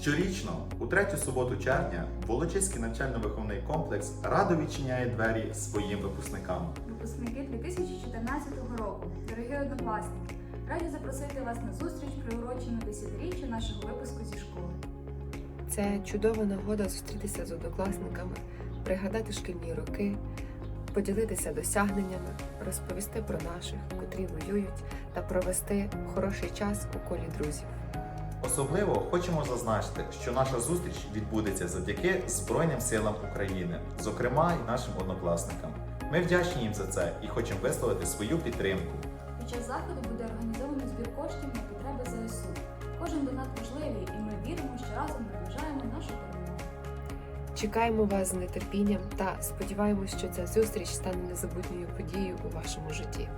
Щорічно, у третю суботу червня, Волочиський навчально-виховний комплекс радо відчиняє двері своїм випускникам. Випускники 2014 року, дорогі однокласники, раді запросити вас на зустріч, приурочену 10-річчю нашого випуску зі школи. Це чудова нагода зустрітися з однокласниками, пригадати шкільні роки, поділитися досягненнями, розповісти про наших, котрі воюють, та провести хороший час у колі друзів. Особливо хочемо зазначити, що наша зустріч відбудеться завдяки Збройним силам України, зокрема і нашим однокласникам. Ми вдячні їм за це і хочемо висловити свою підтримку. Під час заходу буде організовано збір коштів на потреби ЗСУ. Кожен донат важливий, і ми віримо, що разом наближаємо нашу перемогу. Чекаємо вас з нетерпінням та сподіваємось, що ця зустріч стане незабутньою подією у вашому житті.